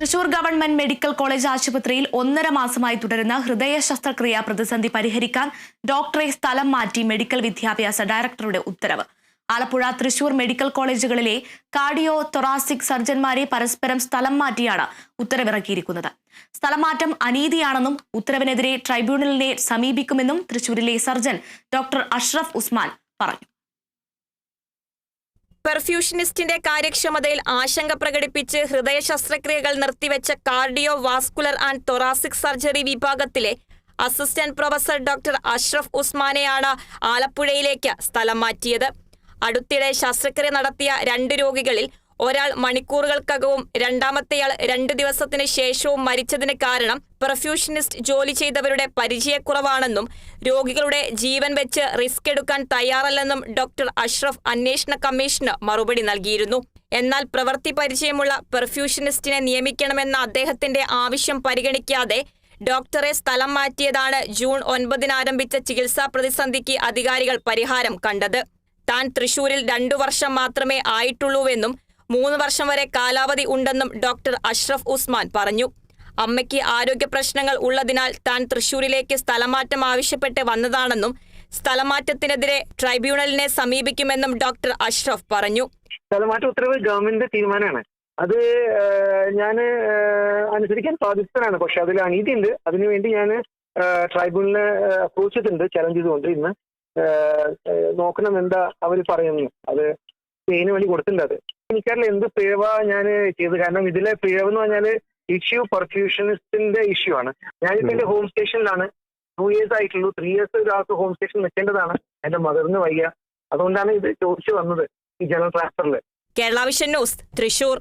Thrissur government medical college ആശുപത്രിയിൽ ഒന്നര മാസമായി തുടരുന്ന ഹൃദയ ശസ്ത്രക്രിയ പ്രതിസന്ധി പരിഹരിക്കാൻ ഡോക്ടറെ സ്ഥലം മാറ്റി മെഡിക്കൽ വിദ്യാഭ്യാസ ഡയറക്ടറുടെ ഉത്തരവ്. ആലപ്പുഴ തൃശൂർ മെഡിക്കൽ കോളേജുകളിലെ കാർഡിയോ തൊറാസിക് സർജന്മാരെ പരസ്പരം സ്ഥലം മാറ്റിയാണ് ഉത്തരവിറക്കിയിരിക്കുന്നത്. സ്ഥലം മാറ്റം അനീതിയാണെന്നും ഉത്തരവിനെതിരെ ട്രൈബ്യൂണലിനെ സമീപിക്കുമെന്നും തൃശൂരിലെ സർജൻ ഡോക്ടർ അഷ്റഫ് ഉസ്മാൻ പറഞ്ഞു. പെർഫ്യൂഷനിസ്റ്റിന്റെ കാര്യക്ഷമതയിൽ ആശങ്ക പ്രകടിപ്പിച്ച് ഹൃദയ ശസ്ത്രക്രിയകൾ നിർത്തിവെച്ച cardio vascular and thoracic surgery വിഭാഗത്തിലെ അസിസ്റ്റന്റ് പ്രൊഫസർ ഡോക്ടർ അഷ്റഫ് ഉസ്മാനെയാണ് ആലപ്പുഴയിലേക്ക് സ്ഥലം മാറ്റിയത്. അടുത്തിടെ ശസ്ത്രക്രിയ നടത്തിയ രണ്ട് രോഗികളിൽ ഒരാൾ മണിക്കൂറുകൾക്കകവും രണ്ടാമത്തെയാൾ രണ്ട് ദിവസത്തിന് ശേഷവും മരിച്ചതിന് കാരണം പെർഫ്യൂഷനിസ്റ്റ് ജോലി ചെയ്തവരുടെ പരിചയക്കുറവാണെന്നും രോഗികളുടെ ജീവൻ വെച്ച് റിസ്ക് എടുക്കാൻ തയ്യാറല്ലെന്നും ഡോക്ടർ അഷ്റഫ് അന്വേഷണ കമ്മീഷന് മറുപടി നൽകിയിരുന്നു. എന്നാൽ പ്രവൃത്തി പരിചയമുള്ള പെർഫ്യൂഷനിസ്റ്റിനെ നിയമിക്കണമെന്ന അദ്ദേഹത്തിന്റെ ആവശ്യം പരിഗണിക്കാതെ ഡോക്ടറെ സ്ഥലം മാറ്റിയതാണ് ജൂൺ ഒൻപതിന് ആരംഭിച്ച ചികിത്സാ പ്രതിസന്ധിക്ക് അധികാരികൾ പരിഹാരം കണ്ടത്. താൻ തൃശൂരിൽ രണ്ടു വർഷം മാത്രമേ ആയിട്ടുള്ളൂവെന്നും മൂന്ന് വർഷം വരെ കാലാവധി ഉണ്ടെന്നും ഡോക്ടർ അഷ്റഫ് ഉസ്മാൻ പറഞ്ഞു. അമ്മയ്ക്ക് ആരോഗ്യ പ്രശ്നങ്ങൾ ഉള്ളതിനാൽ താൻ തൃശൂരിലേക്ക് സ്ഥലമാറ്റം ആവശ്യപ്പെട്ട് വന്നതാണെന്നും സ്ഥലമാറ്റത്തിനെതിരെ ട്രൈബ്യൂണലിനെ സമീപിക്കുമെന്നും ഡോക്ടർ അഷ്റഫ് പറഞ്ഞു. സ്ഥലമാറ്റ ഉത്തരവ് ഗവൺമെന്റിന്റെ തീരുമാനമാണ്. അത് ഞാൻ അനുസരിക്കാൻ ബാധ്യസ്ഥനാണ് പക്ഷെ അതിൽ അനീതി ഉണ്ട് അതിനുവേണ്ടി ഞാൻ ട്രൈബ്യൂണലിനെ അപ്രോച്ച് ചെയ്തിട്ടുണ്ട് ചലഞ്ച് ചെയ്തുകൊണ്ട് ഇന്ന് നോക്കണം എന്താ അവർ പറയുന്നു അത് പെയിന് വേണ്ടി കൊടുത്തിട്ടുണ്ട് അത്. എനിക്കറിയില്ല എന്ത് പിഴവ ഞാൻ ചെയ്ത് കാരണം ഇതിലെ പിഴവ് എന്ന് പറഞ്ഞാൽ ഇഷ്യൂ പെർഫ്യൂഷനിസ്റ്റിന്റെ ഇഷ്യൂ ആണ്. ഞാനിപ്പോ എന്റെ ഹോം സ്റ്റേഷനിലാണ് ടു ഇയേഴ്സ് ആയിട്ടുള്ളൂ. ത്രീ ഇയേഴ്സ് ഒരാൾക്ക് ഹോം സ്റ്റേഷൻ നിൽക്കേണ്ടതാണ്. എന്റെ മദറിന് വയ്യ. അതുകൊണ്ടാണ് ഇത് ചോദിച്ചു വന്നത് ഈ ജനറൽ ട്രാൻസ്ഫറിൽ കേരള വിഷൻ ന്യൂസ് തൃശൂർ.